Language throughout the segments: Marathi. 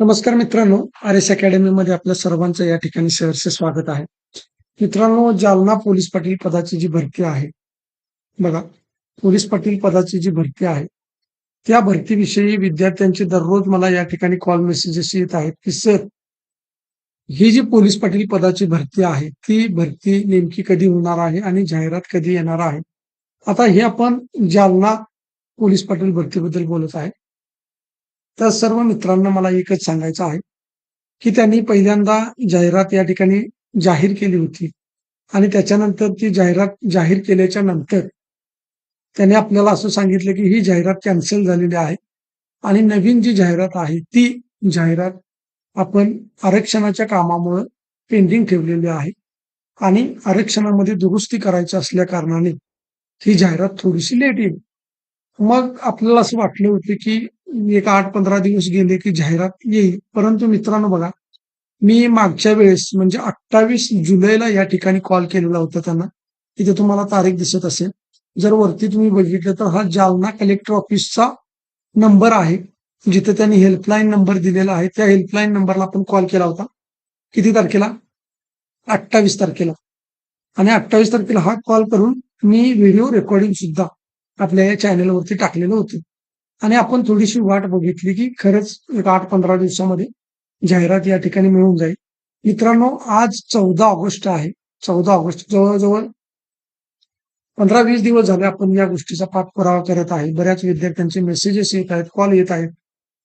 नमस्कार मित्रांनो आर एस अकॅडमी मध्ये आपल्या सर्वांचं या ठिकाणी सहर्ष स्वागत आहे. मित्रांनो जालना पोलीस पाटील पदाची जी भरती आहे बघा पोलीस पाटील पदाची जी भरती आहे त्या भरतीविषयी विद्यार्थ्यांचे दररोज मला या ठिकाणी कॉल मेसेजेस येत आहेत की सर ही जी पोलीस पाटील पदाची भरती आहे ती भरती नेमकी कधी होणार आहे आणि जाहिरात कधी येणार आहे? आता हे आपण जालना पोलीस पाटील भरतीबद्दल बोलत आहे. तर सर्व मित्रांना मला एकच सांगायचं आहे की त्यांनी पहिल्यांदा जाहिरात या ठिकाणी जाहीर केली होती. आणि त्याच्यानंतर ती जाहिरात जाहीर केल्याच्यानंतर त्याने आपल्याला असं सांगितलं की ही जाहिरात कॅन्सल झालेली आहे. आणि नवीन जी जाहिरात आहे ती जाहिरात आपण आरक्षणाच्या कामामुळे पेंडिंग ठेवलेली आहे. आणि आरक्षणामध्ये दुरुस्ती करायची असल्या कारणाने ही जाहिरात थोडीशी लेट येईल. मग आपल्याला असं वाटलं होतं की एक आठ पंधरा दिवस गेले की जाहिरात येईल. परंतु मित्रांनो बघा मी मागच्या वेळेस म्हणजे अठ्ठावीस जुलैला या ठिकाणी कॉल केलेला होता त्यांना. तिथे तुम्हाला तारीख दिसत असेल. जर वरती तुम्ही बघितलं तर हा जालना कलेक्टर ऑफिसचा नंबर आहे. जिथे त्यांनी हेल्पलाईन नंबर दिलेला आहे. त्या हेल्पलाईन नंबरला आपण कॉल केला होता. किती तारखेला? अठ्ठावीस तारखेला. आणि अठ्ठावीस तारखेला हा कॉल करून मी व्हिडिओ रेकॉर्डिंग सुद्धा आपल्या या चॅनलवरती टाकलेलं होतं. आणि आपण थोडीशी वाट बघितली की खरंच एक आठ पंधरा दिवसामध्ये जाहिरात या ठिकाणी मिळून जाईल. मित्रांनो आज चौदा ऑगस्ट आहे. चौदा ऑगस्ट जवळजवळ पंधरा वीस दिवस झाले आपण या गोष्टीचा पाठपुरावा करत आहे. बऱ्याच विद्यार्थ्यांचे मेसेजेस येत आहेत कॉल येत आहेत.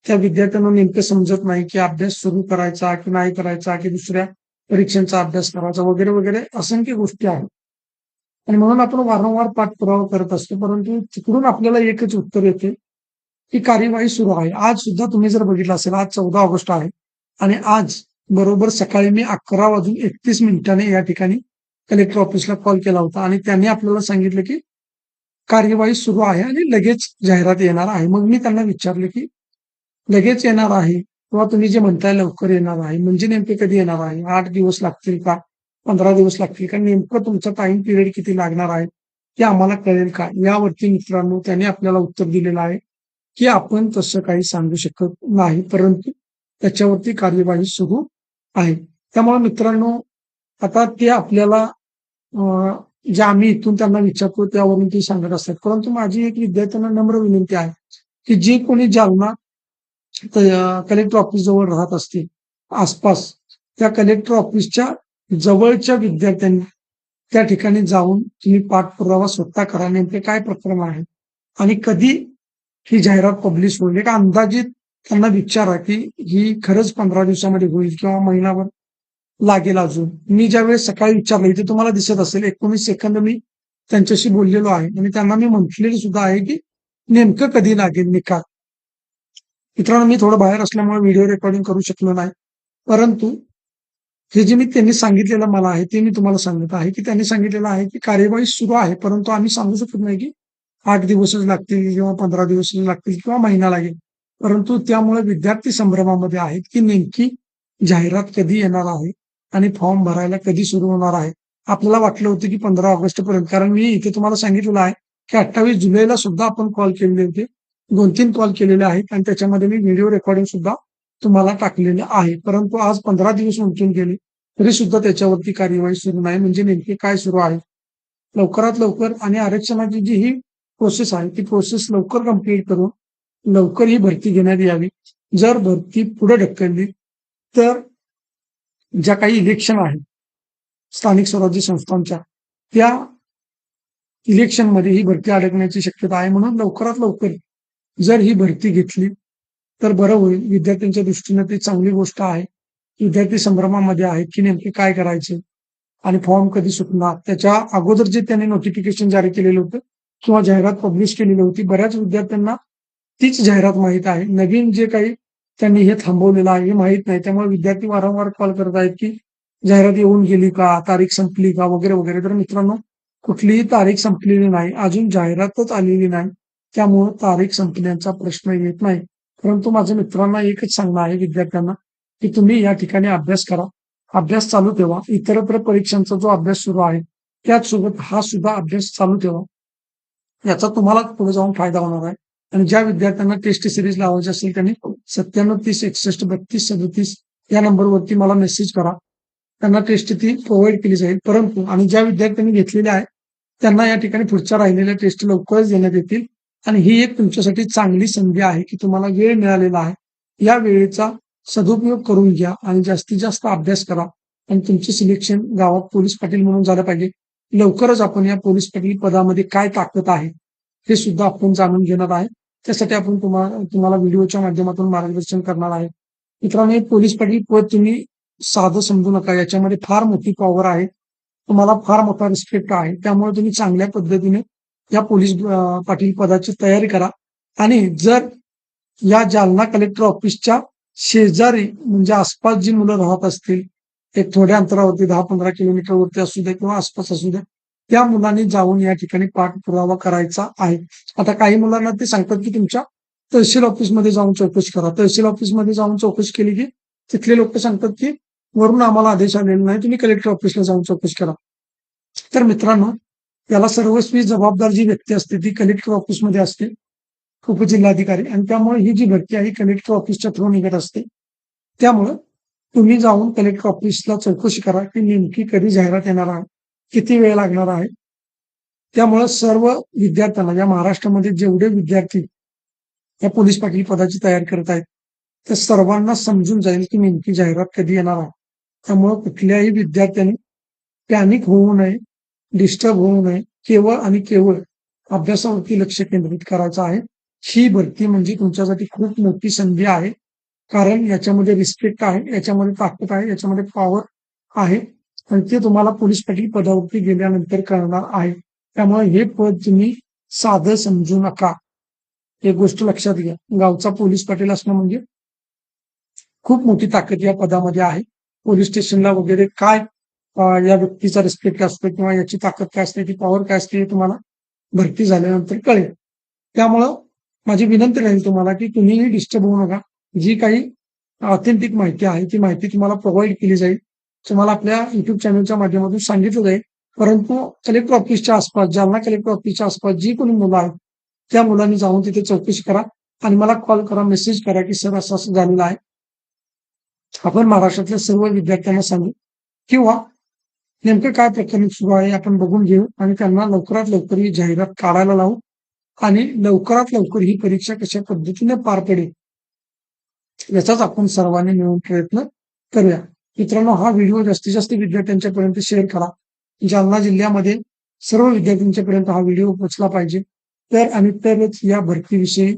त्या विद्यार्थ्यांना नेमकं समजत नाही की अभ्यास सुरू करायचा की नाही करायचा की दुसऱ्या परीक्षांचा अभ्यास करायचा वगैरे वगैरे असंख्य गोष्टी आहेत. आणि म्हणून आपण वारंवार पाठपुरावा करत असतो परंतु तिकडून आपल्याला एकच उत्तर येते की कार्यवाही सुरू आहे. आज सुद्धा तुम्ही जर बघितलं असेल आज चौदा ऑगस्ट आहे आणि आज बरोबर सकाळी मी अकरा वाजून एकतीस मिनिटांनी या ठिकाणी कलेक्टर ऑफिसला कॉल केला होता आणि त्यांनी आपल्याला सांगितलं की कार्यवाही सुरू आहे आणि लगेच जाहिरात येणार आहे. मग मी त्यांना विचारलं की लगेच येणार आहे किंवा तुम्ही जे म्हणताय लवकर येणार आहे म्हणजे नेमके कधी येणार आहे? आठ दिवस लागतील का? पंधरा दिवस लागतील. कारण नेमकं तुमचा टाइम पिरियड किती लागणार आहे ते आम्हाला कळेल का? यावरती मित्रांनो त्याने आपल्याला उत्तर दिलेलं आहे की आपण तसं काही सांगू शकत नाही परंतु त्याच्यावरती कार्यवाही सुरू आहे. त्यामुळे मित्रांनो आता ते आपल्याला जे आम्ही इथून त्यांना विचारतो त्यावरून ते सांगत असतात. परंतु माझी एक विद्यार्थ्यांना नम्र विनंती आहे की जे कोणी जालना कलेक्टर ऑफिस जवळ राहत असतील आसपास त्या कलेक्टर ऑफिसच्या जवळच्या विद्यार्थ्यांनी त्या ठिकाणी जाऊन तुम्ही पाठपुरावा स्वतः करा नेमके काय प्रक्रम आहे आणि कधी ही जाहिरात पब्लिश होईल? एक अंदाजित त्यांना विचारा की ही खरंच पंधरा दिवसामध्ये होईल किंवा महिनाभर लागेल अजून. मी ज्यावेळेस सकाळी विचारलं इथे तुम्हाला दिसत असेल एकोणीस सेकंद मी त्यांच्याशी बोललेलो आहे. आणि त्यांना मी म्हटलेलं सुद्धा आहे की नेमकं कधी लागेल निकाल? मित्रांनो मी थोडं बाहेर असल्यामुळे व्हिडिओ रेकॉर्डिंग करू शकलो नाही. परंतु हे जे मी त्यांनी सांगितलेलं मला आहे ते मी तुम्हाला सांगत आहे की त्यांनी सांगितलेलं आहे की कार्यवाही सुरू आहे परंतु आम्ही सांगू शकत नाही की आठ दिवसच लागतील किंवा पंधरा दिवसच लागतील किंवा महिना लागेल. परंतु त्यामुळे विद्यार्थी संभ्रमामध्ये आहेत की नेमकी जाहिरात कधी येणार आहे आणि फॉर्म भरायला कधी सुरू होणार आहे. आपल्याला वाटलं होतं की पंधरा ऑगस्ट पर्यंत कारण मी इथे तुम्हाला सांगितलेलं आहे की अठ्ठावीस जुलैला सुद्धा आपण कॉल केलेले होते. दोन तीन कॉल केलेले आहेत आणि त्याच्यामध्ये मी व्हिडिओ रेकॉर्डिंग सुद्धा तुम्हाला टाकलेले आहे. परंतु आज पंधरा दिवस उमटून गेले तरी सुद्धा त्याच्यावरती कार्यवाही सुरू नाही. म्हणजे नेमके काय सुरू आहे? लवकरात लवकर आणि आरक्षणाची जी ही प्रोसेस आहे ती प्रोसेस लवकर कंप्लीट करून लवकर ही भरती घेण्यात यावी. जर भरती पुढे ढकलली तर ज्या काही इलेक्शन आहेत स्थानिक स्वराज्य संस्थांच्या त्या इलेक्शनमध्ये ही भरती अडकण्याची शक्यता आहे. म्हणून लवकरात लवकर जर ही भरती घेतली तर बरं होईल. विद्यार्थ्यांच्या दृष्टीने ती चांगली गोष्ट आहे. विद्यार्थी संभ्रमामध्ये आहेत की नेमके काय करायचे आणि फॉर्म कधी सुटणार? त्याच्या अगोदर जे त्यांनी नोटिफिकेशन जारी केलेलं होतं किंवा जाहिरात पब्लिश केलेली होती बऱ्याच विद्यार्थ्यांना तीच जाहिरात माहीत आहे. नवीन जे काही त्यांनी हे थांबवलेलं आहे हे माहीत नाही. त्यामुळे विद्यार्थी वारंवार कॉल करत आहेत की जाहिरात येऊन गेली का? तारीख संपली का? वगैरे वगैरे. तर मित्रांनो कुठलीही तारीख संपलेली नाही. अजून जाहिरातच आलेली नाही. त्यामुळे तारीख संपण्याचा प्रश्न येत नाही. परंतु माझ्या मित्रांना एकच सांगणं आहे विद्यार्थ्यांना की तुम्ही या ठिकाणी अभ्यास करा. अभ्यास चालू ठेवा. इतरत्र परीक्षांचा जो अभ्यास सुरू आहे त्याचसोबत हा सुद्धा अभ्यास चालू ठेवा. याचा तुम्हाला पुढे जाऊन फायदा होणार आहे. आणि ज्या विद्यार्थ्यांना टेस्ट सिरीज लावायची असेल त्यांनी सत्त्याण्णव तीस एकसष्ट बत्तीस सदतीस या नंबरवरती मला मेसेज करा. त्यांना टेस्ट ती प्रोव्हाइड केली जाईल. परंतु आणि ज्या विद्यार्थ्यांनी घेतलेल्या आहेत त्यांना या ठिकाणी पुढच्या राहिलेल्या टेस्ट लवकरच देण्यात येतील. आणि ही एक तुमच्यासाठी चांगली संधी आहे की तुम्हाला वेळ मिळालेला आहे. या वेळेचा सदुपयोग करून घ्या आणि जास्तीत जास्त अभ्यास करा. आणि तुमचे सिलेक्शन गावात पोलीस पाटील म्हणून झालं पाहिजे. लवकरच आपण या पोलीस पाटील पदामध्ये काय ताकद आहे हे सुद्धा आपण जाणून घेणार आहे. त्यासाठी आपण तुम्हाला तुम्हाला व्हिडिओच्या माध्यमातून मार्गदर्शन करणार आहे. मित्रांनो हे पोलीस पाटील पद तुम्ही साधं समजू नका. याच्यामध्ये फार मोठी पॉवर आहे. तुम्हाला फार मोठा रिस्पेक्ट आहे. त्यामुळे तुम्ही चांगल्या पद्धतीने या पोलीस पाटील पदाची तयारी करा. आणि जर या जालना कलेक्टर ऑफिसच्या शेजारी म्हणजे आसपास जी मुलं राहत असतील एक थोड्या अंतरावरती दहा पंधरा किलोमीटरवरती असू दे किंवा आसपास असू द्या त्या मुलांनी जाऊन या ठिकाणी पाठपुरावा करायचा आहे. आता काही मुलांना ते सांगतात की तुमच्या तहसील ऑफिसमध्ये जाऊन चौकशी करा. तहसील ऑफिसमध्ये जाऊन चौकशी केली की तिथले लोक सांगतात की वरून आम्हाला आदेश आलेला नाही तुम्ही कलेक्टर ऑफिसला जाऊन चौकशी करा. तर मित्रांनो याला सर्वस्वी जबाबदार जी व्यक्ती असते ती कलेक्टर ऑफिसमध्ये असते उपजिल्हाधिकारी. आणि त्यामुळे ही जी भरती आहे कलेक्टर ऑफिसच्या थ्रू निघत असते. त्यामुळं तुम्ही जाऊन कलेक्टर ऑफिसला चौकशी करा की नेमकी कधी जाहिरात येणार आहे किती वेळ लागणार आहे. त्यामुळं सर्व विद्यार्थ्यांना या महाराष्ट्रामध्ये जेवढे विद्यार्थी या पोलीस पाटील पदाची तयारी करत आहेत त्या सर्वांना समजून जाईल की नेमकी जाहिरात कधी येणार आहे. त्यामुळं कुठल्याही विद्यार्थ्यांनी पॅनिक होऊ नये. डिस्टर्ब होऊ नये. केवळ आणि केवळ अभ्यासावरती लक्ष केंद्रित करायचं आहे. ही भरती म्हणजे तुमच्यासाठी खूप मोठी संधी आहे. कारण याच्यामध्ये रिस्पेक्ट आहे याच्यामध्ये ताकद आहे याच्यामध्ये पॉवर आहे. आणि ते तुम्हाला पोलीस पाटील पदावरती गेल्यानंतर करणार आहे. त्यामुळे हे पद तुम्ही साधं समजू नका. एक गोष्ट लक्षात घ्या. गावचा पोलीस पाटील असणं म्हणजे खूप मोठी ताकद या पदामध्ये आहे. पोलीस स्टेशनला वगैरे काय या व्यक्तीचा रिस्पेक्ट काय असतो किंवा याची ताकद काय असते ती पॉवर काय असते हे तुम्हाला भरती झाल्यानंतर कळेल. त्यामुळं माझी विनंती राहील तुम्हाला की तुम्हीही डिस्टर्ब होऊ नका. जी काही ऑथेंटिक माहिती आहे ती माहिती तुम्हाला प्रोव्हाइड केली जाईल. तुम्हाला आपल्या युट्यूब चॅनलच्या माध्यमातून सांगितलं जाईल. परंतु कलेक्टर ऑफिसच्या आसपास जालना कलेक्टर ऑफिसच्या आसपास जी कोणी मुलं आहेत त्या मुलांनी जाऊन तिथे चौकशी करा आणि मला कॉल करा मेसेज करा की सर असं असं झालेलं आहे. आपण महाराष्ट्रातल्या सर्व विद्यार्थ्यांना सांगू. किंवा नेमकं काय प्रकरण सुरू आहे आपण बघून घेऊ आणि त्यांना लवकरात लवकर ही जाहिरात काढायला लावू आणि लवकरात लवकर ही परीक्षा कशा पद्धतीने पार पडेल याचाच आपण सर्वांनी मिळून प्रयत्न करूया. मित्रांनो हा व्हिडिओ जास्तीत जास्त विद्यार्थ्यांच्यापर्यंत शेअर करा. जालना जिल्ह्यामध्ये सर्व विद्यार्थ्यांच्यापर्यंत हा व्हिडिओ पोहोचला पाहिजे. तर आणि तरच या भरतीविषयी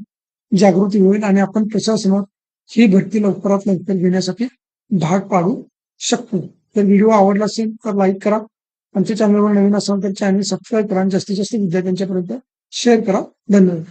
जागृती होईल आणि आपण प्रशासनात ही भरती लवकरात लवकर घेण्यासाठी भाग पाडू शकतो तर व्हिडिओ आवडला असेल तर लाईक करा. आमच्या चॅनलवर नवीन असाल तर चॅनल सबस्क्राईब करा. आणि जास्तीत जास्त विद्यार्थ्यांच्यापर्यंत शेअर करा. धन्यवाद.